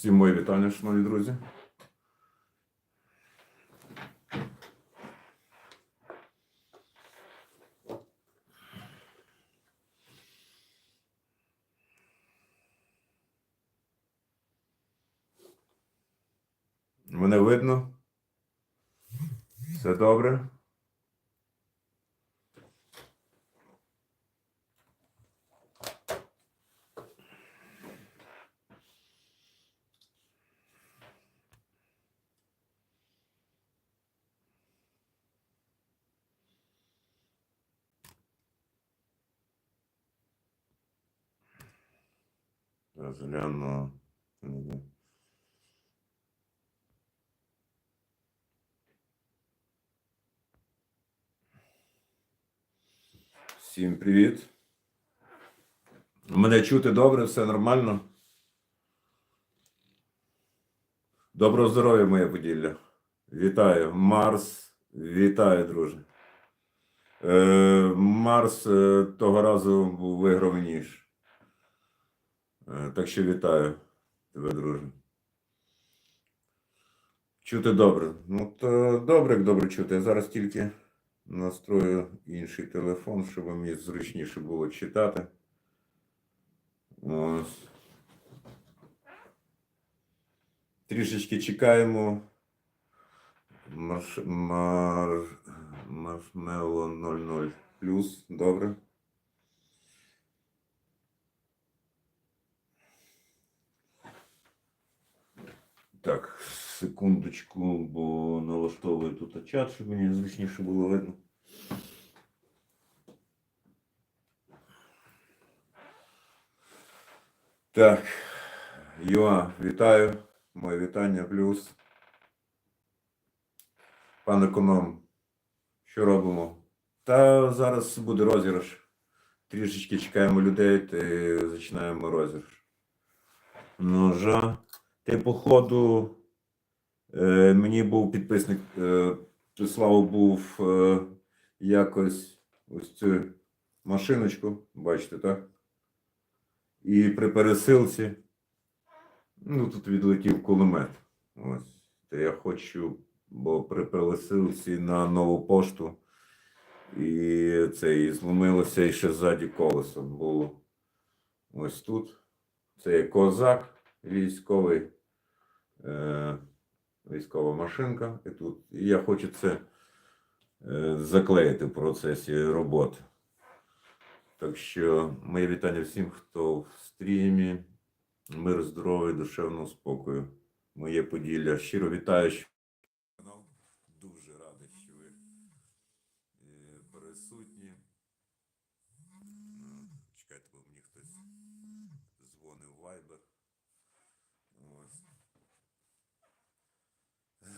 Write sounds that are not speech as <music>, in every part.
Всім мої вітання, шановні друзі. Мене видно? Все добре? Зараз гляну. Всім привіт. Мене чути добре, все нормально. Доброго здоров'я, моє Поділля. Вітаю. Марс, вітаю, друже. Е, Марс е, того разу був виграв ніж. Е, так що вітаю тебе, друже. Чути добре. Ну, то добре, як добре чути. Я зараз тільки настрою інший телефон, щоб мені зручніше було читати. Ось. Трішечки чекаємо. Марш... Мар... Маршмелло 00 плюс. Добре. Так, секундочку, бо налаштовую тут чат, щоб мені зручніше було видно. Так, Йоа, вітаю. Моє вітання плюс. Пан економ, що робимо? Та зараз буде розіграш. Трішечки чекаємо людей та починаємо розіграш. Ножа. Ти, походу, е, мені був підписник, е, Слава був е, якось ось цю машиночку, бачите, так? І при пересилці, ну тут відлетів кулемет. Ось. Та я хочу, бо при пересилці на нову пошту і це і зломилося і ще ззаді колесо було. Ось тут. Це є козак військовий, е, військова машинка. І тут і я хочу це е, заклеїти в процесі роботи. Так що моє вітання всім, хто в стрімі. Мир, здоров'я, душевного спокою. Моє поділля. Щиро вітаю. що- Канал. Дуже радий, що ви е, присутні. Е, Чекайте, бо мені хтось дзвонив в Viber. Ось. Так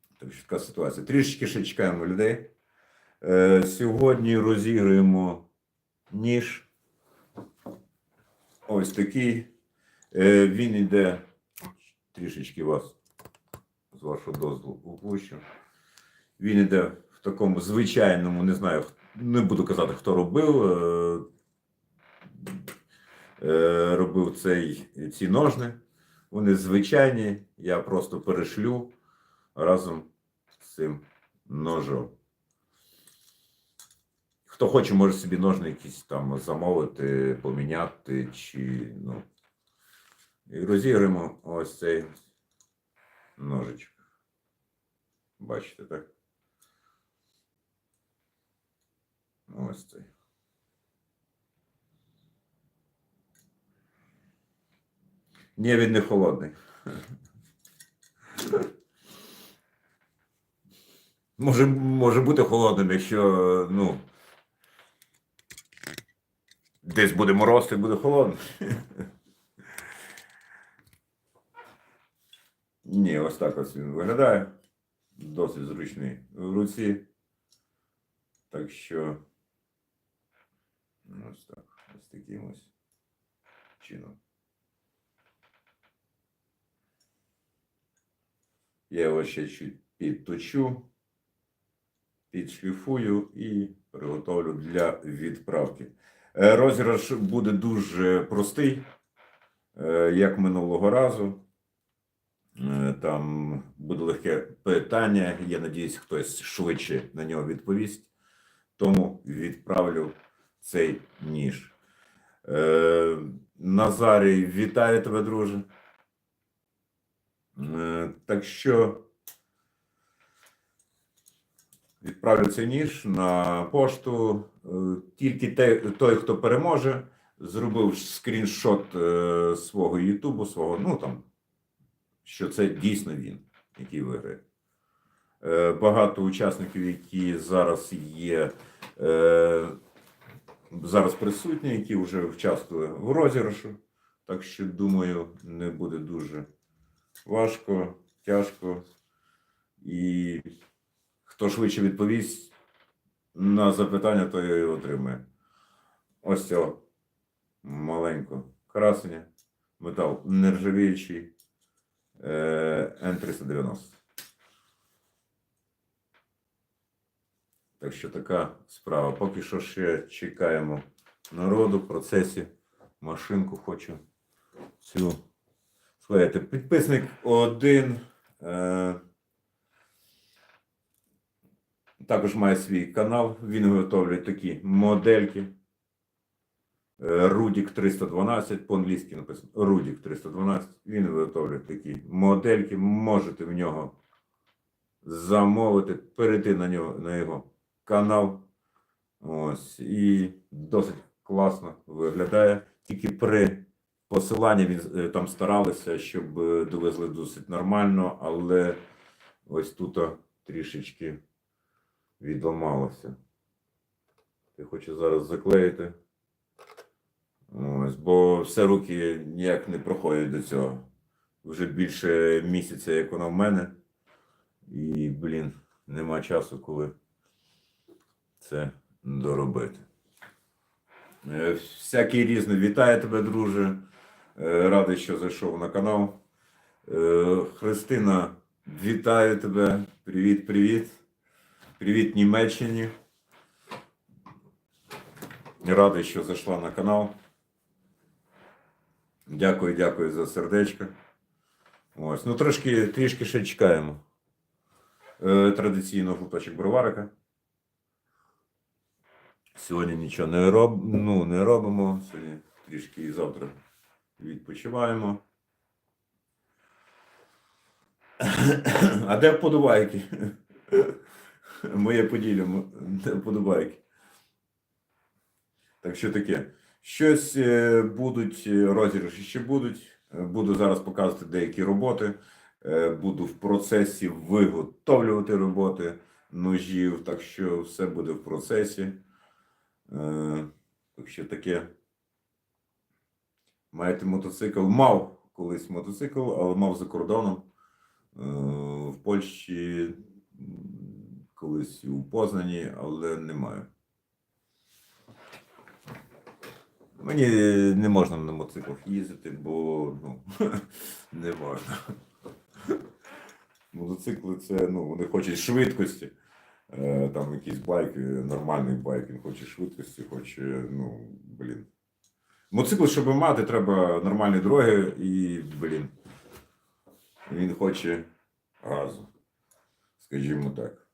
що така ситуація. Трішечки ще чекаємо людей. Е, сьогодні розіграємо ніж. Ось такий. Е, він йде трішечки вас, з вашого дозволу, опущу. Він йде в такому звичайному, не знаю, не буду казати, хто робив. Е, е, робив цей, ці ножни. Вони звичайні, я просто перешлю разом цим ножом. Хто хоче, може собі ножни якісь там замовити, поміняти, чи ну. І розіграємо ось цей ножичок. Бачите, так? Ось цей. Ні, він не холодний. <laughs> Може, може бути холодним, якщо, ну. Десь буде мороз, і буде холодно. <laughs> Ні, ось так ось він виглядає. Досить зручний в руці. Так що. Ось так. Ось таким ось чином. Я його ще чуть підточу, підшліфую і приготовлю для відправки. Е, Розіграш буде дуже простий. Е, Як минулого разу, Е, там буде легке питання. Я надіюсь, хтось швидше на нього відповість. Тому відправлю цей ніж. Назарій, вітаю тебе, друже. Так що відправлю цей ніж на пошту. Е, Тільки той, хто переможе, зробив скріншот е, свого Ютубу, свого, ну там, що це дійсно він, який виграє. Е, Багато учасників, які зараз є, зараз присутні, які вже участвували в розіграшу. Так що, думаю, не буде дуже важко, тяжко. І хто швидше відповість на запитання, то і отримає. Ось цього маленького красення, метал нержавіючий е, Н390. Так що така справа. Поки що ще чекаємо народу в процесі. Машинку хочу цю склеїти. Підписник один. Е, також має свій канал. Він виготовлює такі модельки. Е, Рудік 312, по-англійськи написано Рудік 312. Він виготовлює такі модельки. Можете в нього замовити, перейти на нього на його канал. Ось. І досить класно виглядає. Тільки при посиланні він е, там старалися, щоб е, довезли досить нормально, але ось тут трішечки відламалося. Я хочу зараз заклеїти. Ось, бо все руки ніяк не проходять до цього. Вже більше місяця, як воно в мене. І, блін, нема часу, коли це доробити. Е, Всякий різний. Вітаю тебе, друже. Е, Радий, що зайшов на канал. Е, Христина, вітаю тебе. Привіт, привіт. Німеччині. Радий, що зайшла на канал. Дякую, дякую за сердечко. Ось, ну трошки, трішки ще чекаємо. Е, Традиційно глуточок броварика. Сьогодні нічого не, роб... ну, не робимо. Сьогодні трішки і завтра відпочиваємо. <coughs> А де вподобайки? Моє поділля, де вподобайки? Так що таке? Щось е, будуть е, розіграші ще будуть. Е, Буду зараз показувати деякі роботи. Е, Буду в процесі виготовлювати роботи ножів, так що все буде в процесі. Е, Так що таке. Маєте мотоцикл? Мав колись мотоцикл, але мав за кордоном. Е, В Польщі, колись у Познані, але не маю. Мені не можна на мотоциклах їздити, бо ну, <laughs> не можна. Мотоцикли це, ну, вони хочуть швидкості. Е, Там якийсь байк, е, нормальний байк, він хоче швидкості, хоче, ну, блін. Мотоцикл, щоб мати, треба нормальні дороги і, блін. Він хоче газу. Скажімо так.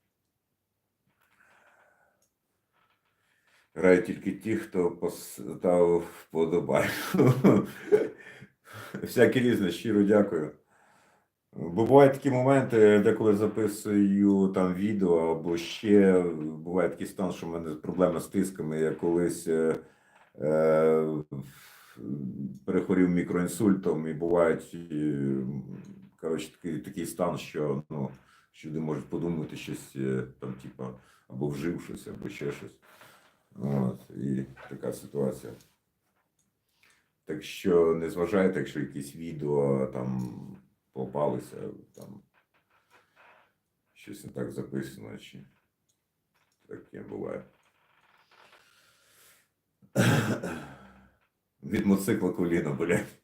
Грають тільки ті, хто поставив вподобайку. <laughs> Всякі різне, щиро дякую. Бо бувають такі моменти, деколи записую там відео, або ще буває такий стан, що в мене проблема з тисками. Я колись е, е, перехворів мікроінсультом, і бувають е, коротше, такий, такий стан, що ну, люди можуть подумати щось е, там, типа, або вжив щось, або ще щось. От, і така ситуація. Так що не зважайте, якщо якісь відео там попалися, там щось не так записано, чи таке буває. Від мотоцикла коліна, блядь.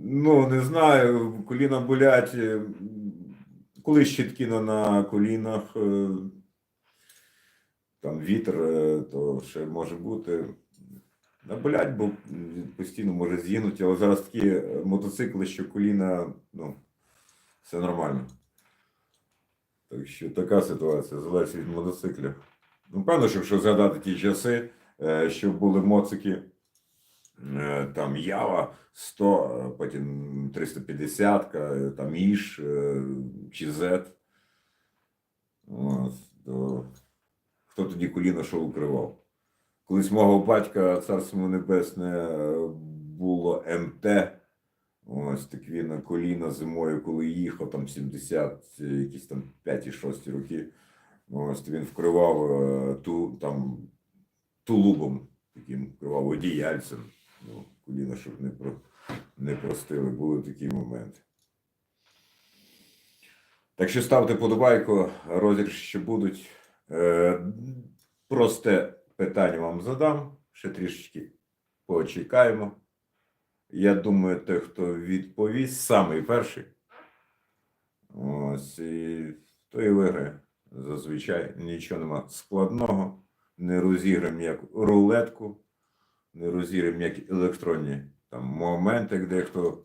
Ну, не знаю, коліна болять. Коли щитки на, на колінах, е, там вітер, е, то ще може бути. Наболять, бо постійно може з'їнути, але зараз такі е, мотоцикли, що коліна, ну, все нормально. Так що така ситуація, залежить від мотоциклів. Ну, певно, що якщо згадати ті часи, що були моцики, там Ява 100, е, потім 350, е, там Іш е, чи то хто тоді коліно що укривав? Колись мого батька, царство небесне, е, було МТ. Ось так він на коліна зимою, коли їхав, там 70, е, якісь там 5-6 роки. Ось він вкривав е, ту, там, тулубом, таким вкривав одіяльцем. Ну, коліна, щоб не, про, не простили, були такі моменти. Так що ставте подобайку, розіграші ще будуть. Е, просте питання вам задам, ще трішечки почекаємо. Я думаю, той, хто відповість, самий перший. Ось, і той і виграє. Зазвичай нічого нема складного. Не розіграємо як рулетку, не розіграємо як електронні там, моменти, як дехто.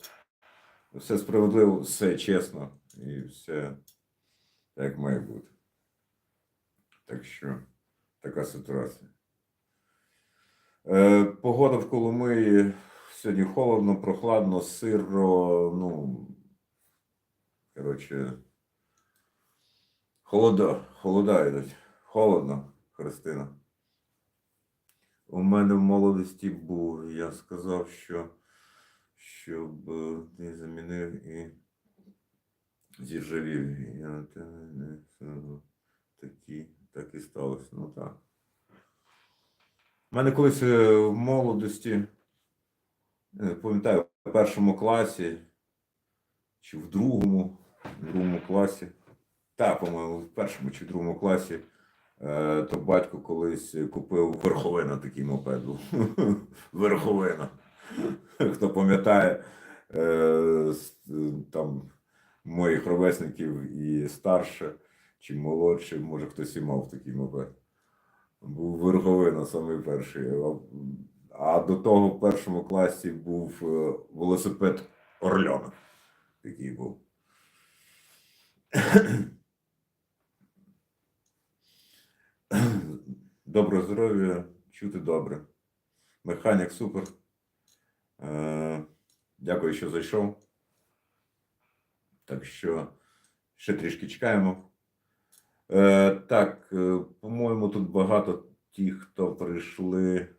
Все справедливо, все чесно і все як має бути. Так що така ситуація. Е, погода в Коломиї сьогодні холодно, прохладно, сиро, ну. Коротше. Холода, холода йдуть. Холодно, Христина. У мене в молодості був, я сказав, що щоб е, ти замінив і зіржавів. Я те не такі, так і сталося. Ну так. У мене колись е, в молодості, пам'ятаю, в першому класі чи в другому, в другому класі. Так, по-моєму, в першому чи в другому класі. Е, То батько колись купив верховина такий мопед. <laughs> Верховина. Хто пам'ятає, е, там моїх ровесників і старше, чи молодше, може хтось і мав такий мопед. Був верховина самий перший. А- до того в першому класі був е, велосипед Орльона. Такий був. Доброго здоров'я, чути добре. Механік супер. Е, Дякую, що зайшов. Так що ще трішки чекаємо. Е, так, е, по-моєму, тут багато тих, хто прийшли,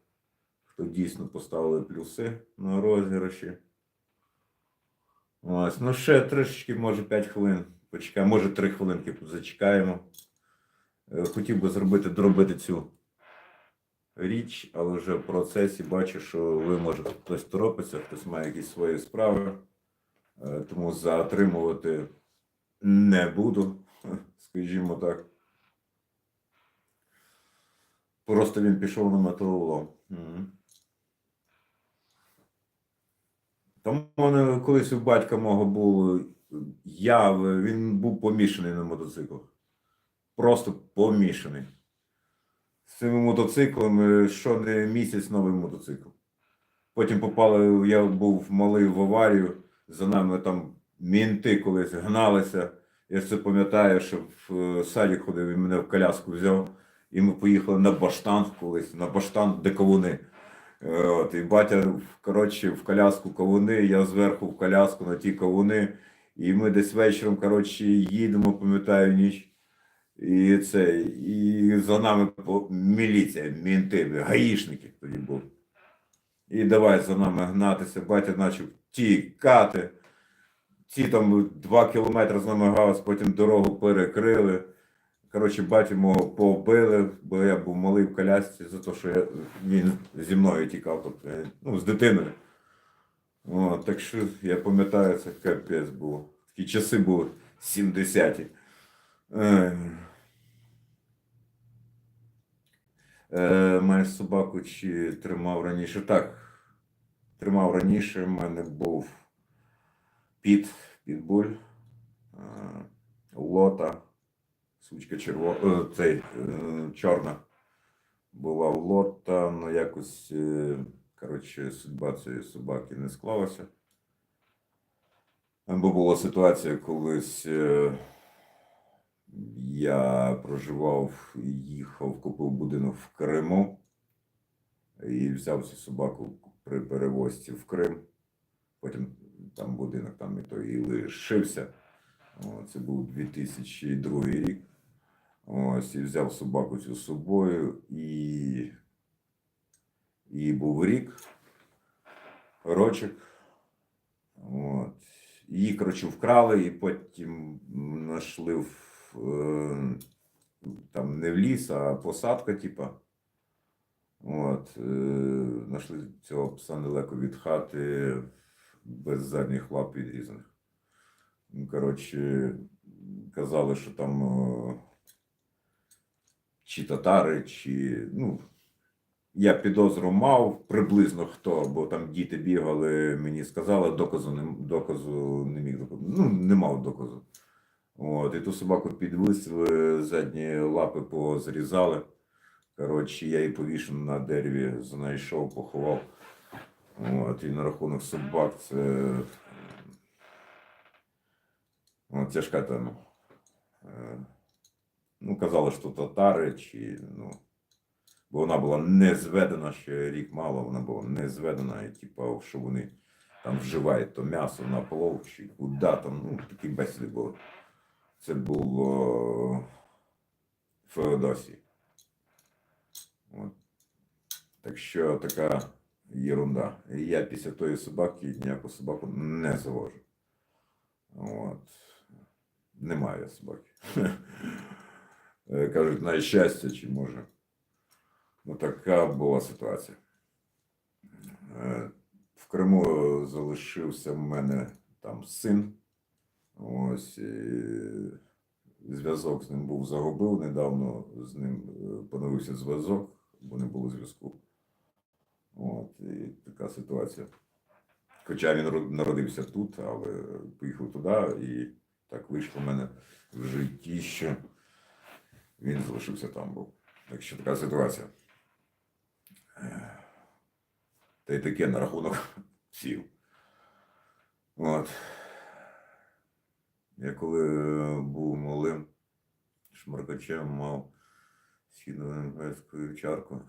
хто дійсно поставили плюси на розіграші. Ось, ну ще трішечки, може 5 хвилин почекаємо, може 3 хвилинки зачекаємо. Е, Хотів би зробити, доробити цю річ, але вже в процесі бачу, що ви може хтось торопиться, хтось має якісь свої справи. Е, Тому затримувати не буду, <laughs> скажімо так. Просто він пішов на металолом. Там мене колись у батька мого був я, він був помішаний на мотоциклах. Просто помішаний. З цими мотоциклами що не місяць новий мотоцикл. Потім попали, я був малий в аварію, за нами там мінти колись гналися. Я це пам'ятаю, що в е, саді ходив і мене в коляску взяв. І ми поїхали на баштан колись, на баштан, де кавуни. Е, От, і батя, коротше, в коляску кавуни, я зверху в коляску на ті кавуни. І ми десь вечором, коротше, їдемо, пам'ятаю ніч. І це, і за нами міліція, мінти, гаїшники тоді були. І давай за нами гнатися, батя почав тікати. Ці там два кілометри з нами галас, потім дорогу перекрили. Коротше, батю мого побили, бо я був малий в колясці за те, що я, він зі мною тікав, тобто, ну, з дитиною. О, так що я пам'ятаю, це капець було. Такі часи були 70-ті. Ей. Е, собаку чи тримав раніше? Так. Тримав раніше. У мене був піт, підбуль, е, лота, сучка червона, цей, е, чорна. Була лота, ну якось, коротше, судьба цієї собаки не склалася. Бо була ситуація, колись я проживав, їхав, купив будинок в Криму і взяв цю собаку при перевозці в Крим. Потім там будинок там і то і лишився. Це був 2002 рік. Ось, і взяв собаку цю з собою, і, і був рік, рочок. От. Її, коротше, вкрали, і потім знайшли в, там не в ліс, а посадка, типа. От, е, знайшли цього пса недалеко від хати без задніх лап відрізаних. Ну, Коротше, казали, що там е, чи татари, чи. Ну, я підозру мав приблизно хто, бо там діти бігали, мені сказали, доказу не, доказу не міг доказу. Ну, не мав доказу. От, і ту собаку підвисили, задні лапи позрізали. Коротше, я її повішену на дереві знайшов, поховав. От, і на рахунок собак це. От, тяжка тема. Е, Ну, казали, що татари, чи, ну, бо вона була не зведена ще рік мало, вона була не зведена, і типу, що вони там вживають то м'ясо на плов, чи куди там, ну, такі бесіди були. Це було в Феодосії. От. Так що така єрунда. Я після тої собаки ніяку собаку не завожу. От. Немає собаки. <laughs> Кажуть, на щастя, чи може. Ну, така була ситуація. Е, В Криму залишився в мене там син. Ось зв'язок з ним був загубив. Недавно з ним е, поновився зв'язок, бо не було зв'язку. От, і така ситуація. Хоча він народився тут, але поїхав туди, і так вийшло в мене в житті, що він залишився там був. Так що така ситуація. Та й таке на рахунок <laughs> псів. От. Я коли е, був малим шмаркачем, мав східноевропейську вівчарку.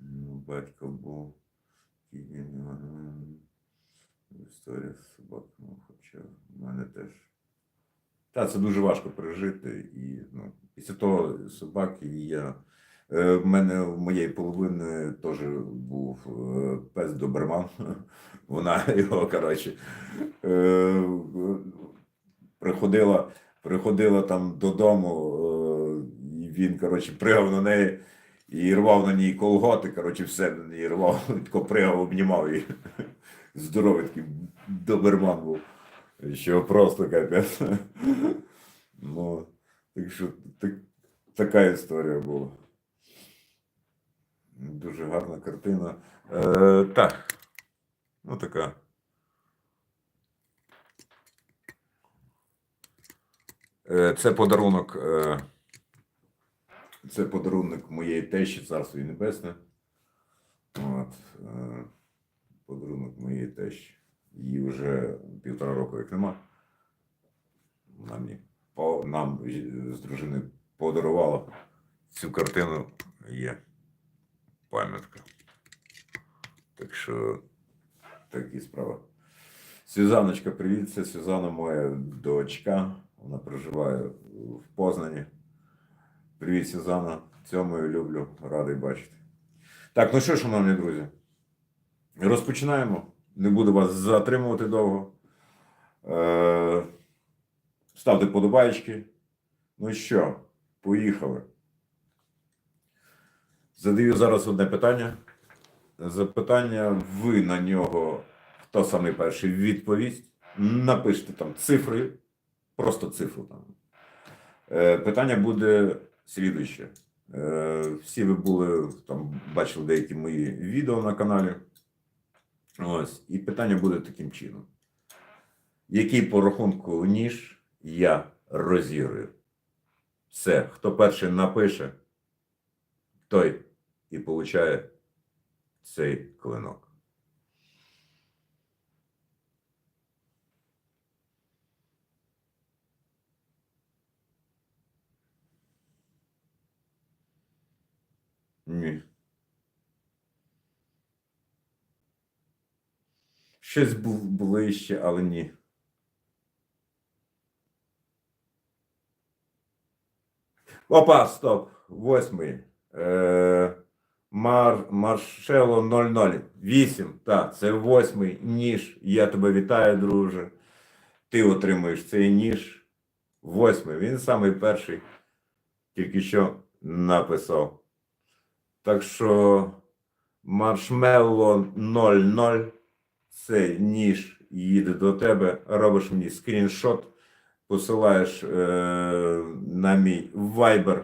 Ну, Батько був історія з собаками, хоча в мене теж. Та це дуже важко пережити. І ну, після того собаки я. Е, В мене в моєї половини теж був е, пес Доберман. <laughs> Вона його, коротше, е, приходила, приходила там додому, е, і він, коротше, пригав на неї і рвав на ній колготи, коротше, все на неї рвав, тако <laughs> пригав, обнімав її. <laughs> Здоровий такий доберман був. Що просто капець. <laughs> Ну, так що так, така історія була. Дуже гарна картина. Е, так. Ну така. Це подарунок. Е, це подарунок моєї тещі, царство їй небесне. От, е, подарунок моєї тещі. Її вже півтора року як нема. Мені нам з дружиною подарувала цю картину є пам'ятка. Так що такі справи. Сюзаночка, привіт. Це Сюзанна моя дочка. Вона проживає в Познані. Привіт, Сюзанна. Цьому люблю, радий бачити. Так, ну що, шановні друзі, розпочинаємо. Не буду вас затримувати довго. Е, ставте подобаєчки. Ну що, поїхали. Задаю зараз одне питання. Запитання, ви на нього, хто самий перший відповість. Напишіть там цифри, просто цифру там. Е, питання буде слідуще. Е, всі ви були там, бачили деякі мої відео на каналі. Ось, і питання буде таким чином. Який по рахунку ніж я розірую? Все, хто перший напише, той і получає цей клинок. Ні. Щось був ближче, але ні. Опа, стоп. Восьмий. Е, Мар, Маршело 00. Вісім. Так, це восьмий ніж. Я тебе вітаю, друже. Ти отримуєш цей ніж. Восьмий. Він самий перший. Тільки що написав. Так що Маршмелло 00. Цей ніж їде до тебе. Робиш мені скріншот посилаєш е, на мій Viber.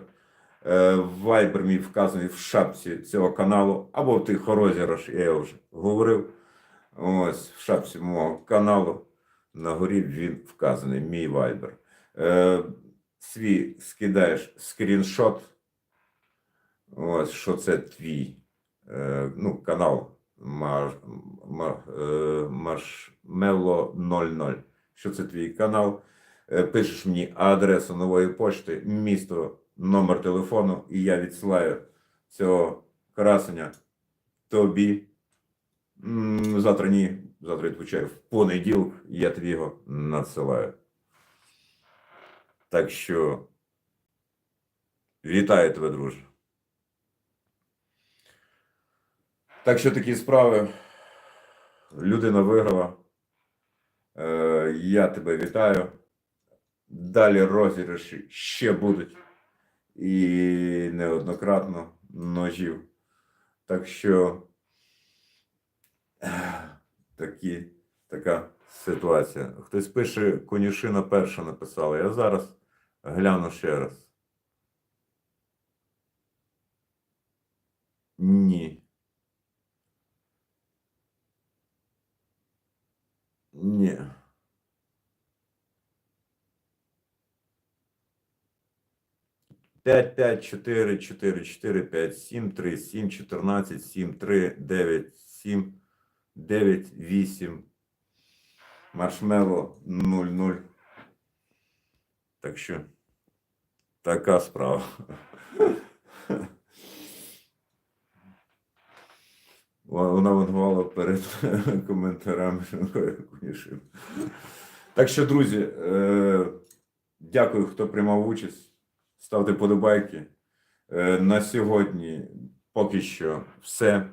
Е, Viber мій вказаний в шапці цього каналу, або в тих розіграш, я вже говорив. Ось в шапці мого каналу на горі він вказаний, мій Viber. Е, свій скидаєш скріншот. Ось що це твій е, ну, канал Мар, Мар, е, Маршмелло 00. Що це твій канал? Е, пишеш мені адресу нової пошти, місто, номер телефону, і я відсилаю цього красення тобі. Завтра ні, завтра відповідаю, в понеділок я тобі його надсилаю. Так що вітаю тебе, друже. Так що такі справи. Людина виграла. Е, Я тебе вітаю. Далі розіграші ще будуть. І неоднократно ножів. Так що такі, така ситуація. Хтось пише, конюшина перша написала. Я зараз гляну ще раз. Ні. Ні. П'ять, п'ять, чотири, чотири, чотири, п'ять, сім, три, сім, чотирнадцять, сім, три, дев'ять, сім, дев'ять, вісім. Маршмело 0-0. Так що така справа. Вона вангувала перед <laughs> коментарями. Конюшин. Так що, друзі, е, дякую, хто приймав участь. Ставте подобайки. Е, На сьогодні поки що все.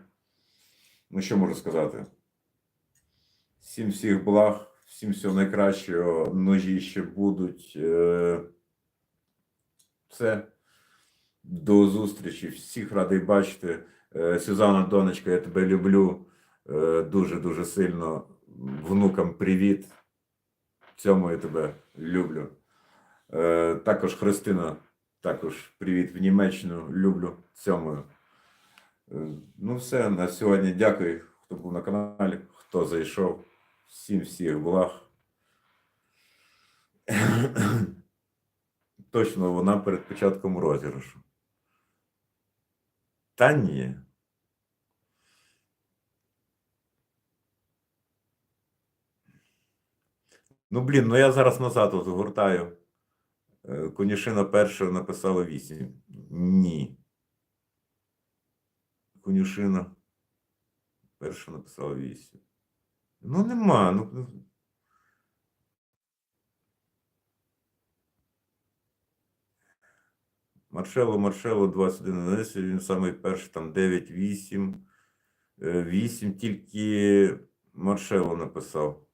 Ну, що можу сказати? Всім всіх благ, всім всього найкращого. Ножі ще будуть. Е, Все. До зустрічі. Всіх радий бачити. Е, Сюзанна, донечка, я тебе люблю е, дуже-дуже сильно. Внукам привіт. Цьому я тебе люблю. Е, Також Христина, також привіт в Німеччину. Люблю цьому. Ну, все, на сьогодні дякую, хто був на каналі, хто зайшов. Всім всіх благ. Точно вона перед початком розіграшу. Та ні. Ну, блін, ну я зараз назад от гуртаю. Е, Конюшина перша написала 8. Ні. Конюшина перша написала 8. Ну, нема. Ну. Маршело, Маршело 21 11, він самий перший, там 9, 8. 8 тільки Маршело написав.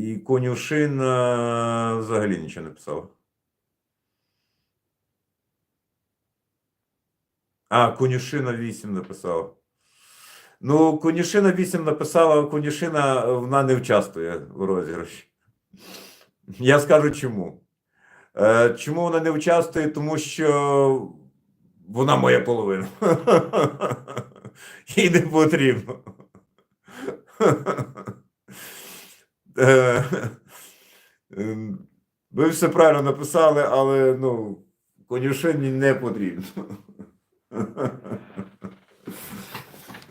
І конюшина взагалі нічого не писала. А, конюшина 8 написала. Ну, конюшина 8 написала, конюшина вона не участвує в розіграші. Я скажу чому. Е, чому вона не участвує? Тому що вона моя половина. <laughs> Їй не потрібно. <laughs> Е, Ви все правильно написали, але ну, конюшині не потрібно.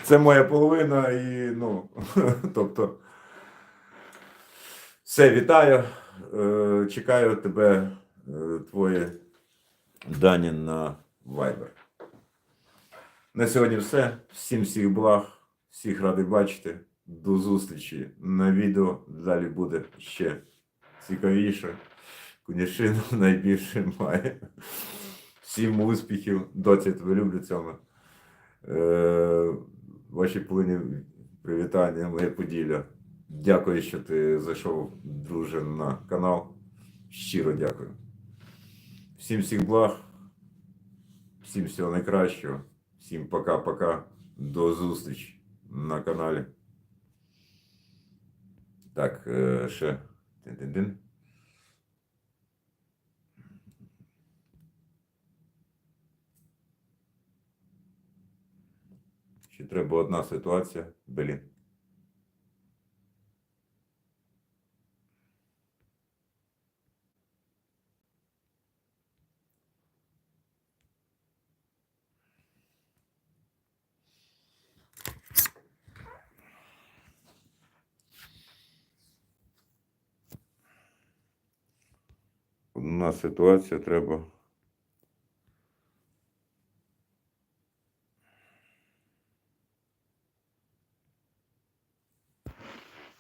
Це моя половина і, ну, тобто, все, вітаю. Е, Чекаю тебе е, твої дані на Viber. На сьогодні все. Всім всіх благ, всіх радий бачити. До зустрічі на відео. Далі буде ще цікавіше. Конячину <laughs> найбільше має. Всім успіхів. Доці тебе люблю цьому. Е, ваші повинні привітання, моє поділля. Дякую, що ти зайшов, друже, на канал. Щиро дякую. Всім всіх благ. Всім всього найкращого. Всім пока-пока. До зустрічі на каналі. Так, е, ще. Дин-дин-дин. Ще треба одна ситуація. Блін. Ситуація треба